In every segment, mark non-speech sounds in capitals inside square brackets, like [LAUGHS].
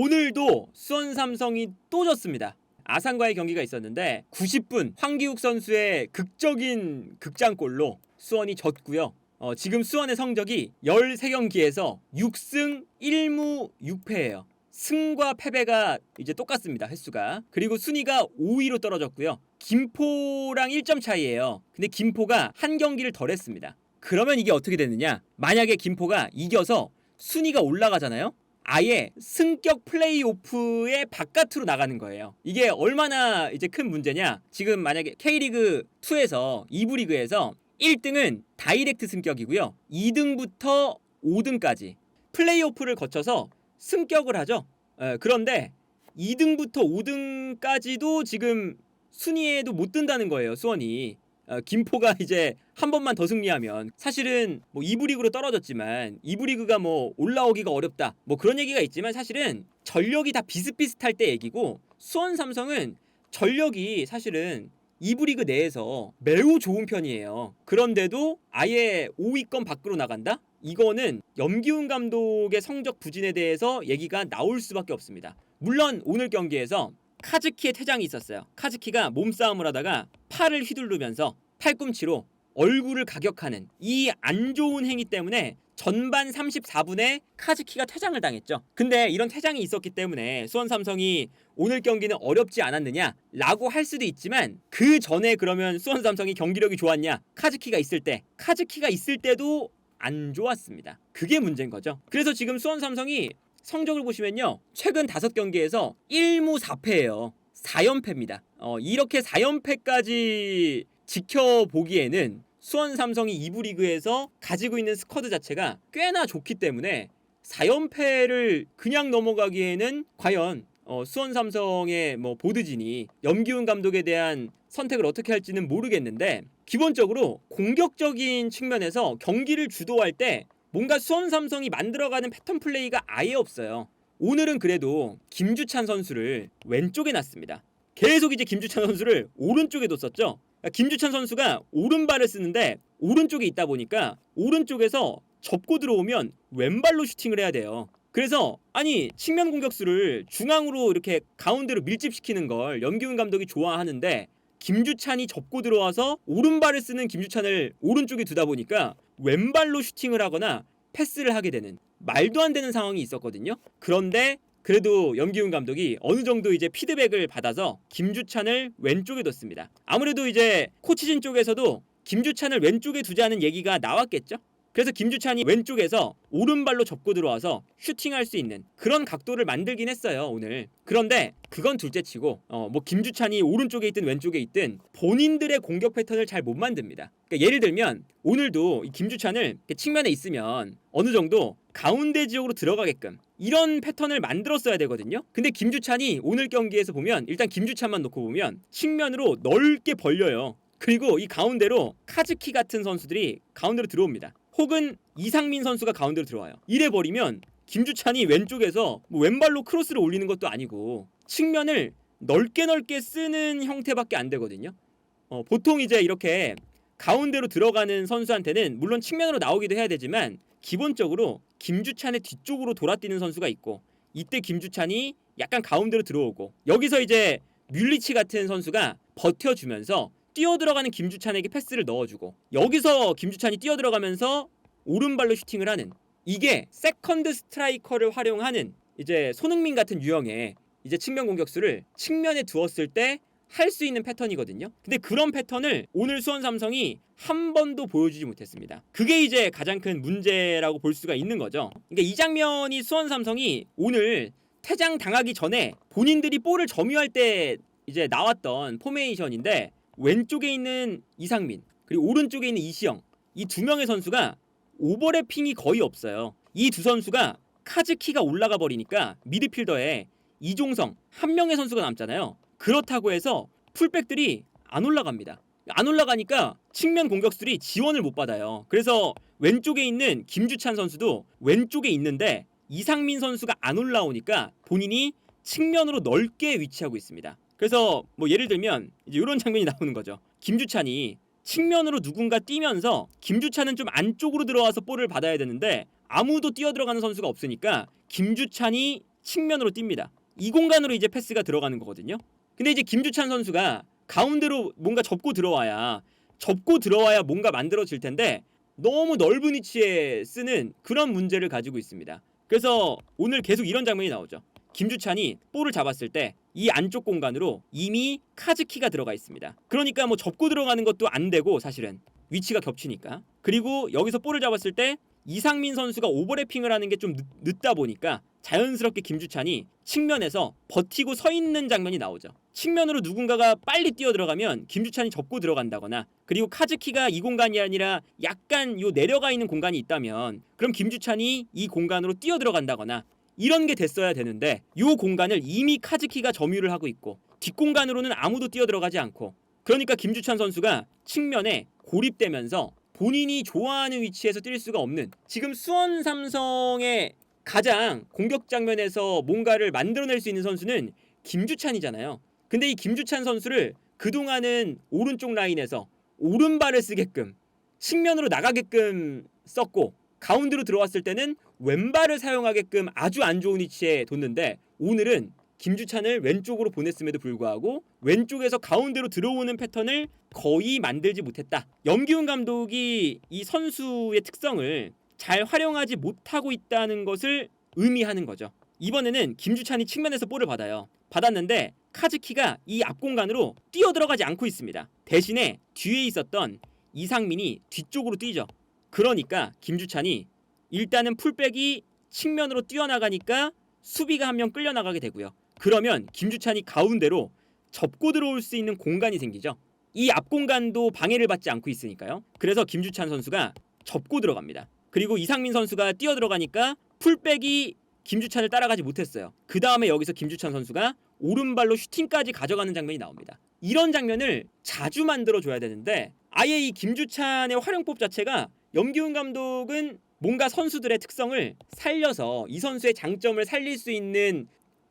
오늘도 수원 삼성이 또 졌습니다. 아산과의 경기가 있었는데 90분 황기욱 선수의 극적인 극장골로 수원이 졌고요. 어, 지금 수원의 성적이 13경기에서 6승 1무 6패예요. 승과 패배가 이제 똑같습니다. 횟수가. 그리고 순위가 5위로 떨어졌고요. 김포랑 1점 차이예요. 근데 김포가 한 경기를 덜 했습니다. 그러면 이게 어떻게 되느냐? 만약에 김포가 이겨서 순위가 올라가잖아요. 아예 승격 플레이오프의 바깥으로 나가는 거예요. 이게 얼마나 이제 큰 문제냐? 지금 만약에 K리그 2에서 2부 리그에서 1등은 다이렉트 승격이고요. 2등부터 5등까지 플레이오프를 거쳐서 승격을 하죠. 에, 그런데 2등부터 5등까지도 지금 순위에도 못 든다는 거예요. 수원이. 어, 김포가 [LAUGHS] 이제 한 번만 더 승리하면 사실은 뭐 2부 리그로 떨어졌지만 2부 리그가 뭐 올라오기가 어렵다 뭐 그런 얘기가 있지만 사실은 전력이 다 비슷비슷할 때 얘기고 수원 삼성은 전력이 사실은 2부 리그 내에서 매우 좋은 편이에요. 그런데도 아예 5위권 밖으로 나간다? 이거는 염기훈 감독의 성적 부진에 대해서 얘기가 나올 수밖에 없습니다. 물론 오늘 경기에서 카즈키의 퇴장이 있었어요. 카즈키가 몸싸움을 하다가 팔을 휘두르면서 팔꿈치로 얼굴을 가격하는 이 안 좋은 행위 때문에 전반 34분에 카즈키가 퇴장을 당했죠. 근데 이런 퇴장이 있었기 때문에 수원 삼성이 오늘 경기는 어렵지 않았느냐라고 할 수도 있지만 그 전에 그러면 수원 삼성이 경기력이 좋았냐? 카즈키가 있을 때, 카즈키가 있을 때도 안 좋았습니다. 그게 문제인 거죠. 그래서 지금 수원 삼성이 성적을 보시면요. 최근 5경기에서 1무 4패예요. 4연패입니다. 어, 이렇게 4연패까지 지켜보기에는 수원 삼성이 2부 리그에서 가지고 있는 스쿼드 자체가 꽤나 좋기 때문에 4연패를 그냥 넘어가기에는 과연 어, 수원 삼성의 뭐 보드진이 염기훈 감독에 대한 선택을 어떻게 할지는 모르겠는데 기본적으로 공격적인 측면에서 경기를 주도할 때 뭔가 수원 삼성이 만들어가는 패턴 플레이가 아예 없어요. 오늘은 그래도 김주찬 선수를 왼쪽에 놨습니다. 계속 이제 김주찬 선수를 오른쪽에 뒀었죠. 그러니까 김주찬 선수가 오른발을 쓰는데 오른쪽에 있다 보니까 오른쪽에서 접고 들어오면 왼발로 슈팅을 해야 돼요. 그래서 아니 측면 공격수를 중앙으로 이렇게 가운데로 밀집시키는 걸 염기훈 감독이 좋아하는데 김주찬이 접고 들어와서 오른발을 쓰는 김주찬을 오른쪽에 두다 보니까 왼발로 슈팅을 하거나 패스를 하게 되는 말도 안 되는 상황이 있었거든요. 그런데 그래도 염기훈 감독이 어느 정도 이제 피드백을 받아서 김주찬을 왼쪽에 뒀습니다. 아무래도 이제 코치진 쪽에서도 김주찬을 왼쪽에 두자는 얘기가 나왔겠죠. 그래서 김주찬이 왼쪽에서 오른발로 접고 들어와서 슈팅할 수 있는 그런 각도를 만들긴 했어요 오늘. 그런데 그건 둘째치고 어, 뭐 김주찬이 오른쪽에 있든 왼쪽에 있든 본인들의 공격 패턴을 잘 못 만듭니다. 그러니까 예를 들면 오늘도 이 김주찬을 측면에 있으면 어느 정도 가운데 지역으로 들어가게끔 이런 패턴을 만들었어야 되거든요. 근데 김주찬이 오늘 경기에서 보면 일단 김주찬만 놓고 보면 측면으로 넓게 벌려요. 그리고 이 가운데로 카즈키 같은 선수들이 가운데로 들어옵니다. 혹은 이상민 선수가 가운데로 들어와요. 이래 버리면 김주찬이 왼쪽에서 뭐 왼발로 크로스를 올리는 것도 아니고 측면을 넓게 넓게 쓰는 형태밖에 안 되거든요. 어, 보통 이제 이렇게 가운데로 들어가는 선수한테는 물론 측면으로 나오기도 해야 되지만 기본적으로 김주찬의 뒤쪽으로 돌아뛰는 선수가 있고 이때 김주찬이 약간 가운데로 들어오고 여기서 이제 뮬리치 같은 선수가 버텨주면서 뛰어 들어가는 김주찬에게 패스를 넣어주고 여기서 김주찬이 뛰어 들어가면서 오른발로 슈팅을 하는 이게 세컨드 스트라이커를 활용하는 이제 손흥민 같은 유형의 이제 측면 공격수를 측면에 두었을 때 할 수 있는 패턴이거든요. 근데 그런 패턴을 오늘 수원 삼성이 한 번도 보여주지 못했습니다. 그게 이제 가장 큰 문제라고 볼 수가 있는 거죠. 그러니까 이 장면이 수원 삼성이 오늘 퇴장 당하기 전에 본인들이 볼을 점유할 때 이제 나왔던 포메이션인데 왼쪽에 있는 이상민 그리고 오른쪽에 있는 이시영 이 두 명의 선수가 오버래핑이 거의 없어요. 이 두 선수가 카즈키가 올라가 버리니까 미드필더에 이종성 한 명의 선수가 남잖아요. 그렇다고 해서 풀백들이 안 올라갑니다. 안 올라가니까 측면 공격수들이 지원을 못 받아요. 그래서 왼쪽에 있는 김주찬 선수도 왼쪽에 있는데 이상민 선수가 안 올라오니까 본인이 측면으로 넓게 위치하고 있습니다. 그래서 뭐 예를 들면 이제 이런 장면이 나오는 거죠. 김주찬이 측면으로 누군가 뛰면서 김주찬은 좀 안쪽으로 들어와서 볼을 받아야 되는데 아무도 뛰어 들어가는 선수가 없으니까 김주찬이 측면으로 뜁니다. 이 공간으로 이제 패스가 들어가는 거거든요. 근데 이제 김주찬 선수가 가운데로 뭔가 접고 들어와야 접고 들어와야 뭔가 만들어질 텐데 너무 넓은 위치에 쓰는 그런 문제를 가지고 있습니다. 그래서 오늘 계속 이런 장면이 나오죠. 김주찬이 볼을 잡았을 때 이 안쪽 공간으로 이미 카즈키가 들어가 있습니다. 그러니까 뭐 접고 들어가는 것도 안 되고 사실은 위치가 겹치니까. 그리고 여기서 볼을 잡았을 때 이상민 선수가 오버래핑을 하는 게 좀 늦다 보니까 자연스럽게 김주찬이 측면에서 버티고 서 있는 장면이 나오죠. 측면으로 누군가가 빨리 뛰어 들어가면 김주찬이 접고 들어간다거나 그리고 카즈키가 이 공간이 아니라 약간 요 내려가 있는 공간이 있다면 그럼 김주찬이 이 공간으로 뛰어 들어간다거나 이런 게 됐어야 되는데 요 공간을 이미 카즈키가 점유를 하고 있고 뒷공간으로는 아무도 뛰어 들어가지 않고 그러니까 김주찬 선수가 측면에 고립되면서 본인이 좋아하는 위치에서 뛸 수가 없는 지금 수원 삼성의 가장 공격 장면에서 뭔가를 만들어낼 수 있는 선수는 김주찬이잖아요. 근데 이 김주찬 선수를 그동안은 오른쪽 라인에서 오른발을 쓰게끔 측면으로 나가게끔 썼고 가운데로 들어왔을 때는 왼발을 사용하게끔 아주 안 좋은 위치에 뒀는데 오늘은 김주찬을 왼쪽으로 보냈음에도 불구하고 왼쪽에서 가운데로 들어오는 패턴을 거의 만들지 못했다. 염기훈 감독이 이 선수의 특성을 잘 활용하지 못하고 있다는 것을 의미하는 거죠. 이번에는 김주찬이 측면에서 볼을 받아요. 받았는데 카즈키가 이 앞 공간으로 뛰어 들어가지 않고 있습니다. 대신에 뒤에 있었던 이상민이 뒤쪽으로 뛰죠. 그러니까 김주찬이 일단은 풀백이 측면으로 뛰어나가니까 수비가 한 명 끌려 나가게 되고요. 그러면 김주찬이 가운데로 접고 들어올 수 있는 공간이 생기죠. 이 앞 공간도 방해를 받지 않고 있으니까요. 그래서 김주찬 선수가 접고 들어갑니다. 그리고 이상민 선수가 뛰어 들어가니까 풀백이 김주찬을 따라가지 못했어요. 그 다음에 여기서 김주찬 선수가 오른발로 슈팅까지 가져가는 장면이 나옵니다. 이런 장면을 자주 만들어 줘야 되는데 아예 이 김주찬의 활용법 자체가 염기훈 감독은 뭔가 선수들의 특성을 살려서 이 선수의 장점을 살릴 수 있는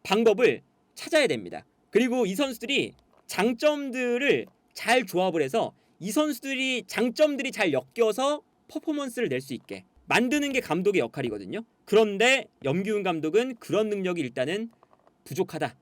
방법을 찾아야 됩니다. 그리고 이 선수들이 장점들을 잘 조합을 해서 이 선수들이 장점들이 잘 엮여서 퍼포먼스를 낼 수 있게 만드는 게 감독의 역할이거든요. 그런데 염기훈 감독은 그런 능력이 일단은 부족하다.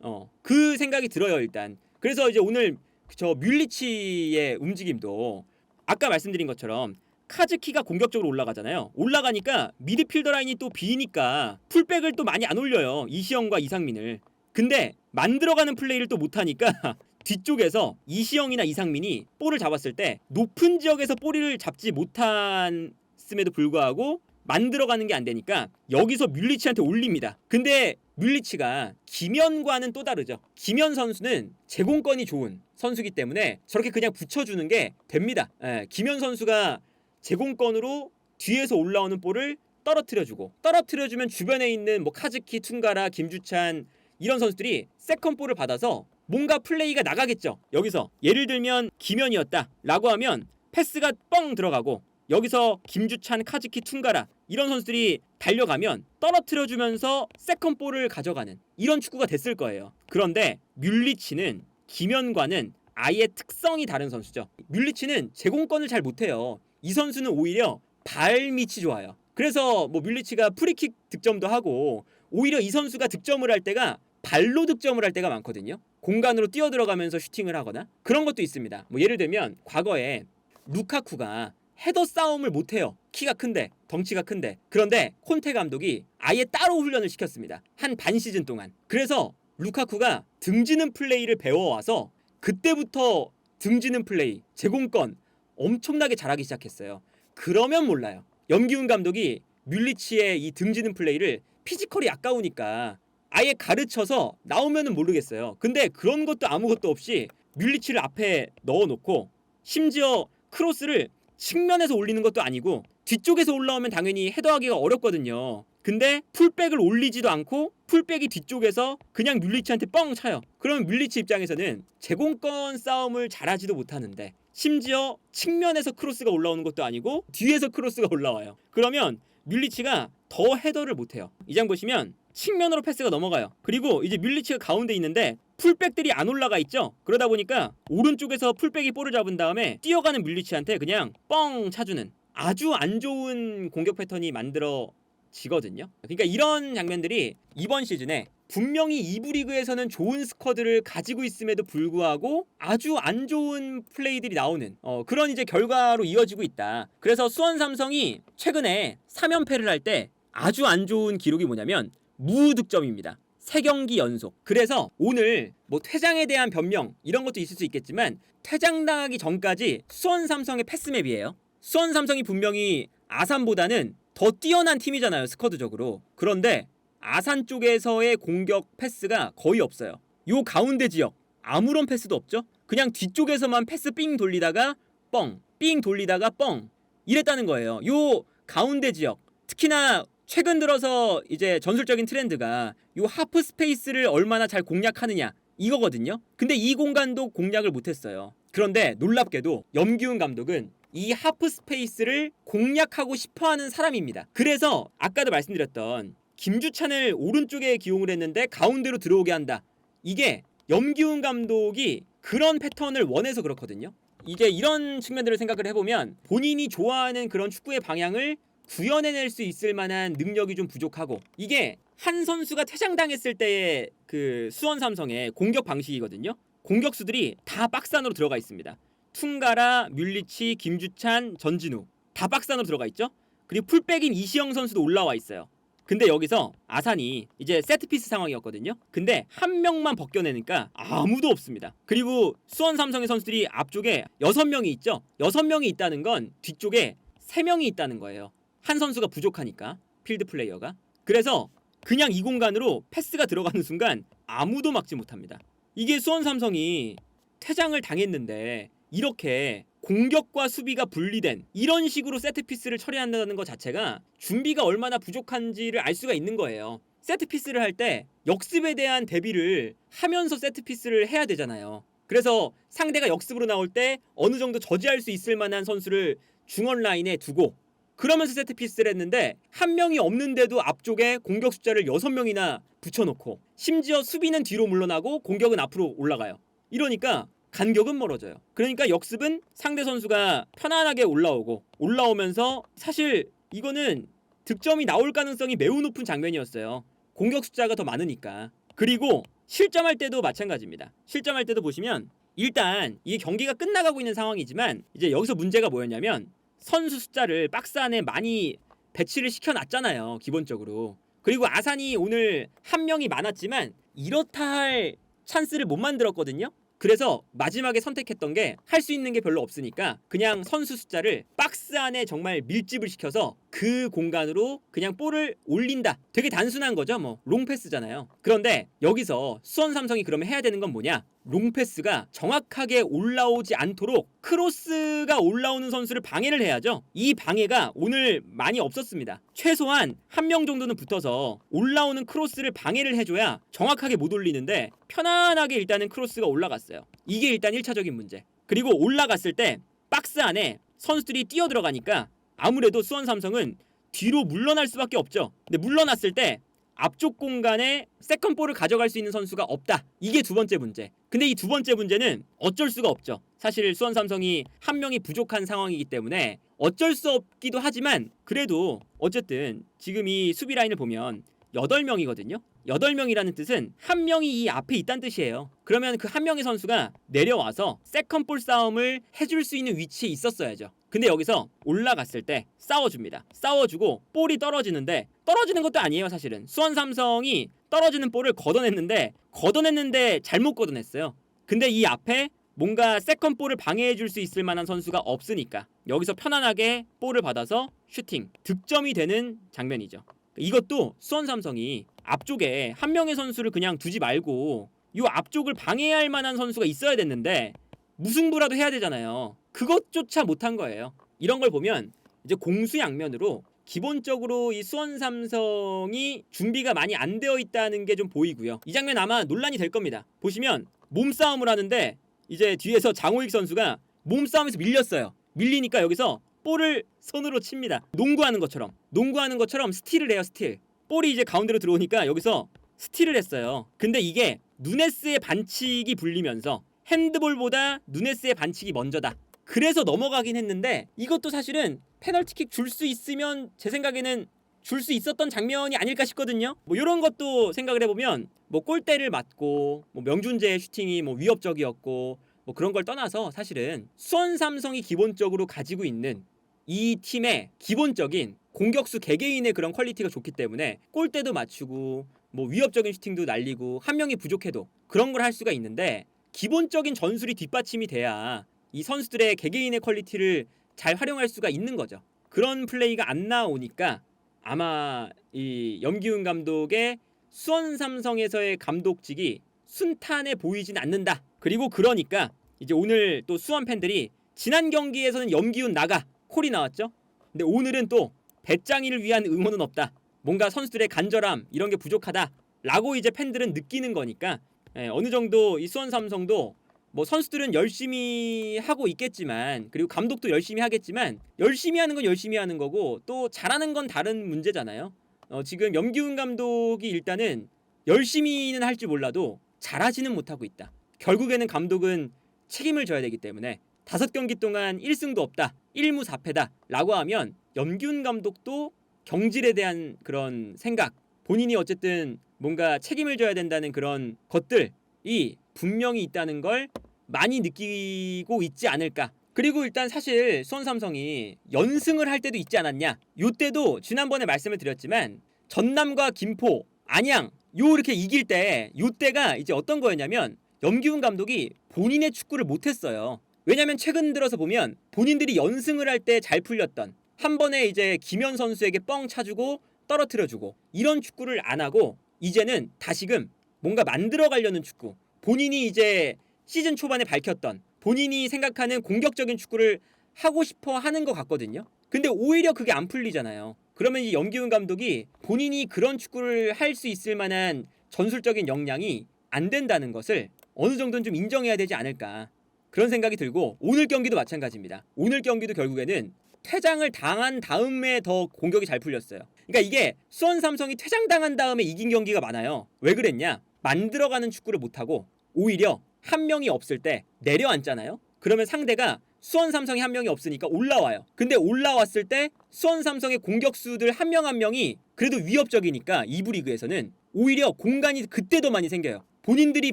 어, 그 생각이 들어요, 일단. 그래서 이제 오늘 저 뮬리치의 움직임도 아까 말씀드린 것처럼 카즈키가 공격적으로 올라가잖아요. 올라가니까 미드필더 라인이 또 비니까 풀백을 또 많이 안 올려요. 이시영과 이상민을. 근데 만들어가는 플레이를 또 못하니까 [LAUGHS] 뒤쪽에서 이시영이나 이상민이 볼을 잡았을 때 높은 지역에서 볼을 잡지 못했음에도 불구하고 만들어가는 게 안 되니까 여기서 뮬리치한테 올립니다. 근데 뮬리치가 김현과는 또 다르죠. 김현 선수는 제공권이 좋은 선수기 때문에 저렇게 그냥 붙여주는 게 됩니다. 예, 김현 선수가 제공권으로 뒤에서 올라오는 볼을 떨어뜨려주고 떨어뜨려주면 주변에 있는 뭐 카즈키, 퉁가라, 김주찬 이런 선수들이 세컨 볼을 받아서 뭔가 플레이가 나가겠죠. 여기서 예를 들면 김현이었다라고 하면 패스가 뻥 들어가고 여기서 김주찬, 카즈키, 퉁가라 이런 선수들이 달려가면 떨어뜨려주면서 세컨 볼을 가져가는 이런 축구가 됐을 거예요. 그런데 뮬리치는 김현과는 아예 특성이 다른 선수죠. 뮬리치는 제공권을 잘 못해요. 이 선수는 오히려 발밑이 좋아요. 그래서 뭐 뮬리치가 프리킥 득점도 하고 오히려 이 선수가 득점을 할 때가 발로 득점을 할 때가 많거든요. 공간으로 뛰어 들어가면서 슈팅을 하거나 그런 것도 있습니다. 뭐 예를 들면 과거에 루카쿠가 헤더 싸움을 못 해요. 키가 큰데 덩치가 큰데 그런데 콘테 감독이 아예 따로 훈련을 시켰습니다. 한 반 시즌 동안. 그래서 루카쿠가 등지는 플레이를 배워와서 그때부터 등지는 플레이, 제공권 엄청나게 잘하기 시작했어요. 그러면 몰라요. 염기훈 감독이 뮬리치의 이 등지는 플레이를 피지컬이 아까우니까 아예 가르쳐서 나오면은 모르겠어요. 근데 그런 것도 아무것도 없이 뮬리치를 앞에 넣어놓고 심지어 크로스를 측면에서 올리는 것도 아니고 뒤쪽에서 올라오면 당연히 헤더하기가 어렵거든요. 근데 풀백을 올리지도 않고 풀백이 뒤쪽에서 그냥 뮬리치한테 뻥 차요. 그러면 뮬리치 입장에서는 제공권 싸움을 잘하지도 못하는데 심지어 측면에서 크로스가 올라오는 것도 아니고 뒤에서 크로스가 올라와요. 그러면 뮬리치가 더 헤더를 못해요. 이 장 보시면 측면으로 패스가 넘어가요. 그리고 이제 뮬리치가 가운데 있는데 풀백들이 안 올라가 있죠. 그러다 보니까 오른쪽에서 풀백이 볼을 잡은 다음에 뛰어가는 뮬리치한테 그냥 뻥 차주는 아주 안 좋은 공격 패턴이 만들어 지거든요. 그러니까 이런 장면들이 이번 시즌에 분명히 이부 리그에서는 좋은 스쿼드를 가지고 있음에도 불구하고 아주 안 좋은 플레이들이 나오는 어, 그런 이제 결과로 이어지고 있다. 그래서 수원 삼성이 최근에 3연패를 할 때 아주 안 좋은 기록이 뭐냐면 무득점입니다. 세 경기 연속. 그래서 오늘 뭐 퇴장에 대한 변명 이런 것도 있을 수 있겠지만 퇴장당하기 전까지 수원 삼성의 패스맵이에요. 수원 삼성이 분명히 아산보다는 더 뛰어난 팀이잖아요 스쿼드적으로. 그런데 아산 쪽에서의 공격 패스가 거의 없어요. 요 가운데 지역 아무런 패스도 없죠. 그냥 뒤쪽에서만 패스 삥 돌리다가 뻥, 삥 돌리다가 뻥 이랬다는 거예요. 요 가운데 지역 특히나 최근 들어서 이제 전술적인 트렌드가 요 하프 스페이스를 얼마나 잘 공략하느냐 이거거든요. 근데 이 공간도 공략을 못했어요. 그런데 놀랍게도 염기훈 감독은 이 하프 스페이스를 공략하고 싶어하는 사람입니다. 그래서 아까도 말씀드렸던 김주찬을 오른쪽에 기용을 했는데 가운데로 들어오게 한다. 이게 염기훈 감독이 그런 패턴을 원해서 그렇거든요. 이게 이런 측면들을 생각을 해보면 본인이 좋아하는 그런 축구의 방향을 구현해낼 수 있을 만한 능력이 좀 부족하고 이게 한 선수가 퇴장당했을 때의 그 수원 삼성의 공격 방식이거든요. 공격수들이 다 박스 안으로 들어가 있습니다. 퉁가라, 뮬리치, 김주찬, 전진우 다 박스 안으로 들어가 있죠. 그리고 풀백인 이시영 선수도 올라와 있어요. 근데 여기서 아산이 이제 세트피스 상황이었거든요. 근데 한 명만 벗겨내니까 아무도 없습니다. 그리고 수원 삼성의 선수들이 앞쪽에 여섯 명이 있죠. 여섯 명이 있다는 건 뒤쪽에 세 명이 있다는 거예요. 한 선수가 부족하니까 필드 플레이어가. 그래서 그냥 이 공간으로 패스가 들어가는 순간 아무도 막지 못합니다. 이게 수원 삼성이 퇴장을 당했는데 이렇게 공격과 수비가 분리된 이런 식으로 세트피스를 처리한다는 것 자체가 준비가 얼마나 부족한지를 알 수가 있는 거예요. 세트피스를 할 때 역습에 대한 대비를 하면서 세트피스를 해야 되잖아요. 그래서 상대가 역습으로 나올 때 어느 정도 저지할 수 있을 만한 선수를 중원 라인에 두고 그러면서 세트피스를 했는데 한 명이 없는데도 앞쪽에 공격 숫자를 여섯 명이나 붙여놓고 심지어 수비는 뒤로 물러나고 공격은 앞으로 올라가요. 이러니까 간격은 멀어져요. 그러니까 역습은 상대 선수가 편안하게 올라오고 올라오면서 사실 이거는 득점이 나올 가능성이 매우 높은 장면이었어요. 공격 숫자가 더 많으니까. 그리고 실점할 때도 마찬가지입니다. 실점할 때도 보시면 일단 이게 경기가 끝나가고 있는 상황이지만 이제 여기서 문제가 뭐였냐면 선수 숫자를 박스 안에 많이 배치를 시켜놨잖아요. 기본적으로. 그리고 아산이 오늘 한 명이 많았지만 이렇다 할 찬스를 못 만들었거든요. 그래서 마지막에 선택했던 게 할 수 있는 게 별로 없으니까 그냥 선수 숫자를 박스 안에 정말 밀집을 시켜서 그 공간으로 그냥 볼을 올린다. 되게 단순한 거죠. 뭐 롱패스잖아요. 그런데 여기서 수원 삼성이 그러면 해야 되는 건 뭐냐? 롱패스가 정확하게 올라오지 않도록 크로스가 올라오는 선수를 방해를 해야죠. 이 방해가 오늘 많이 없었습니다. 최소한 한 명 정도는 붙어서 올라오는 크로스를 방해를 해줘야 정확하게 못 올리는데 편안하게 일단은 크로스가 올라갔어요. 이게 일단 1차적인 문제. 그리고 올라갔을 때 박스 안에 선수들이 뛰어 들어가니까 아무래도 수원 삼성은 뒤로 물러날 수밖에 없죠. 근데 물러났을 때 앞쪽 공간에 세컨볼을 가져갈 수 있는 선수가 없다. 이게 두 번째 문제. 근데 이 두 번째 문제는 어쩔 수가 없죠. 사실 수원 삼성이 한 명이 부족한 상황이기 때문에 어쩔 수 없기도 하지만 그래도 어쨌든 지금 이 수비 라인을 보면 8명이거든요. 8명이라는 뜻은 한 명이 이 앞에 있다는 뜻이에요. 그러면 그 한 명의 선수가 내려와서 세컨볼 싸움을 해줄 수 있는 위치에 있었어야죠. 근데 여기서 올라갔을 때 싸워줍니다. 싸워주고 볼이 떨어지는데 떨어지는 것도 아니에요 사실은. 수원 삼성이 떨어지는 볼을 걷어냈는데 걷어냈는데 잘못 걷어냈어요. 근데 이 앞에 뭔가 세컨볼을 방해해 줄 수 있을 만한 선수가 없으니까 여기서 편안하게 볼을 받아서 슈팅 득점이 되는 장면이죠. 이것도 수원 삼성이 앞쪽에 한 명의 선수를 그냥 두지 말고 이 앞쪽을 방해할 만한 선수가 있어야 됐는데 무승부라도 해야 되잖아요. 그것조차 못한 거예요. 이런 걸 보면 이제 공수양면으로 기본적으로 이 수원 삼성이 준비가 많이 안 되어 있다는 게 좀 보이고요. 이 장면 아마 논란이 될 겁니다. 보시면 몸싸움을 하는데 이제 뒤에서 장호익 선수가 몸싸움에서 밀렸어요. 밀리니까 여기서 볼을 손으로 칩니다. 농구하는 것처럼. 농구하는 것처럼 스틸을 해요, 스틸. 볼이 이제 가운데로 들어오니까 여기서 스틸을 했어요. 근데 이게 누네스의 반칙이 불리면서 핸드볼보다 누네스의 반칙이 먼저다. 그래서 넘어가긴 했는데 이것도 사실은 페널티킥 줄 수 있으면 제 생각에는 줄 수 있었던 장면이 아닐까 싶거든요. 뭐 이런 것도 생각을 해보면 뭐 골대를 맞고 뭐 명준재의 슈팅이 뭐 위협적이었고 뭐 그런 걸 떠나서 사실은 수원 삼성이 기본적으로 가지고 있는 이 팀의 기본적인 공격수 개개인의 그런 퀄리티가 좋기 때문에 골대도 맞추고 뭐 위협적인 슈팅도 날리고 한 명이 부족해도 그런 걸 할 수가 있는데 기본적인 전술이 뒷받침이 돼야 이 선수들의 개개인의 퀄리티를 잘 활용할 수가 있는 거죠. 그런 플레이가 안 나오니까 아마 이 염기훈 감독의 수원 삼성에서의 감독직이 순탄해 보이진 않는다. 그리고 그러니까 이제 오늘 또 수원 팬들이 지난 경기에서는 염기훈 나가 콜이 나왔죠. 근데 오늘은 또 배짱이를 위한 응원은 없다. 뭔가 선수들의 간절함 이런 게 부족하다라고 이제 팬들은 느끼는 거니까 예, 어느 정도 이 수원 삼성도 뭐 선수들은 열심히 하고 있겠지만 그리고 감독도 열심히 하겠지만 열심히 하는 건 열심히 하는 거고 또 잘하는 건 다른 문제잖아요. 어, 지금 염기훈 감독이 일단은 열심히는 할줄 몰라도 잘하지는 못하고 있다. 결국에는 감독은 책임을 져야 되기 때문에 다섯 경기 동안 1승도 없다. 1무 4패다 라고 하면 염기훈 감독도 경질에 대한 그런 생각 본인이 어쨌든 뭔가 책임을 져야 된다는 그런 것들이 분명히 있다는 걸 많이 느끼고 있지 않을까. 그리고 일단 사실 수원 삼성이 연승을 할 때도 있지 않았냐. 요때도 지난번에 말씀을 드렸지만 전남과 김포, 안양 요 이렇게 이길 때 요때가 이제 어떤 거였냐면 염기훈 감독이 본인의 축구를 못했어요. 왜냐면 최근 들어서 보면 본인들이 연승을 할 때 잘 풀렸던 한 번에 이제 김현 선수에게 뻥 차주고 떨어뜨려주고 이런 축구를 안 하고 이제는 다시금 뭔가 만들어 가려는 축구 본인이 이제 시즌 초반에 밝혔던 본인이 생각하는 공격적인 축구를 하고 싶어 하는 것 같거든요. 근데 오히려 그게 안 풀리잖아요. 그러면 이 염기훈 감독이 본인이 그런 축구를 할 수 있을 만한 전술적인 역량이 안 된다는 것을 어느 정도는 좀 인정해야 되지 않을까 그런 생각이 들고 오늘 경기도 마찬가지입니다. 오늘 경기도 결국에는 퇴장을 당한 다음에 더 공격이 잘 풀렸어요. 그러니까 이게 수원 삼성이 퇴장당한 다음에 이긴 경기가 많아요. 왜 그랬냐? 만들어가는 축구를 못하고 오히려 한 명이 없을 때 내려앉잖아요. 그러면 상대가 수원 삼성이 한 명이 없으니까 올라와요. 근데 올라왔을 때 수원 삼성의 공격수들 한 명한 명이 그래도 위협적이니까 이부 리그에서는 오히려 공간이 그때도 많이 생겨요. 본인들이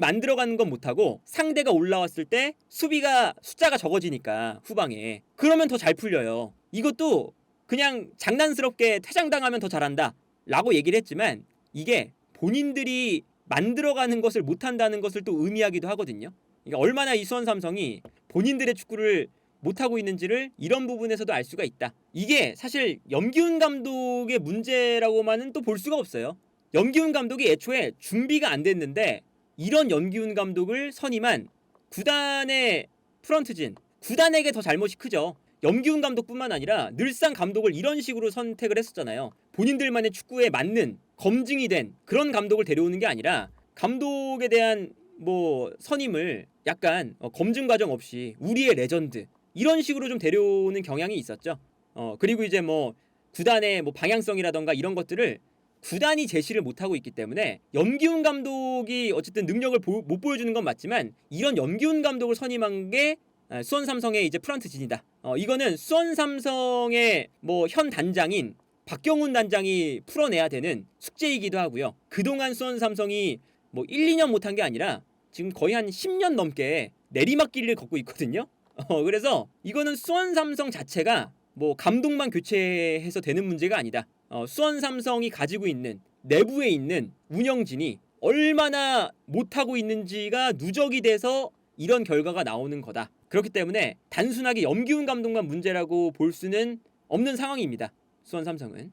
만들어가는 건 못하고 상대가 올라왔을 때 수비가 숫자가 적어지니까 후방에 그러면 더 잘 풀려요. 이것도 그냥 장난스럽게 퇴장당하면 더 잘한다 라고 얘기를 했지만 이게 본인들이 만들어가는 것을 못한다는 것을 또 의미하기도 하거든요. 그러니까 얼마나 이 수원 삼성이 본인들의 축구를 못하고 있는지를 이런 부분에서도 알 수가 있다. 이게 사실 염기훈 감독의 문제라고만은 또 볼 수가 없어요. 염기훈 감독이 애초에 준비가 안 됐는데 이런 염기훈 감독을 선임한 구단의 프런트진, 구단에게 더 잘못이 크죠. 염기훈 감독뿐만 아니라 늘상 감독을 이런 식으로 선택을 했었잖아요. 본인들만의 축구에 맞는 검증이 된 그런 감독을 데려오는 게 아니라 감독에 대한 뭐 선임을 약간 어, 검증 과정 없이 우리의 레전드 이런 식으로 좀 데려오는 경향이 있었죠. 어 그리고 이제 뭐 구단의 뭐 방향성이라던가 이런 것들을 구단이 제시를 못하고 있기 때문에 염기훈 감독이 어쨌든 능력을 보, 못 보여주는 건 맞지만 이런 염기훈 감독을 선임한 게 아, 수원 삼성의 이제 프런트 진이다. 어, 이거는 수원 삼성의 뭐 현 단장인 박경훈 단장이 풀어내야 되는 숙제이기도 하고요. 그동안 수원 삼성이 뭐 1, 2년 못한 게 아니라 지금 거의 한 10년 넘게 내리막길을 걷고 있거든요. 어, 그래서 이거는 수원 삼성 자체가 뭐 감독만 교체해서 되는 문제가 아니다. 어, 수원 삼성이 가지고 있는 내부에 있는 운영진이 얼마나 못하고 있는지가 누적이 돼서 이런 결과가 나오는 거다. 그렇기 때문에 단순하게 염기훈 감독만 문제라고 볼 수는 없는 상황입니다. 수원 삼성은.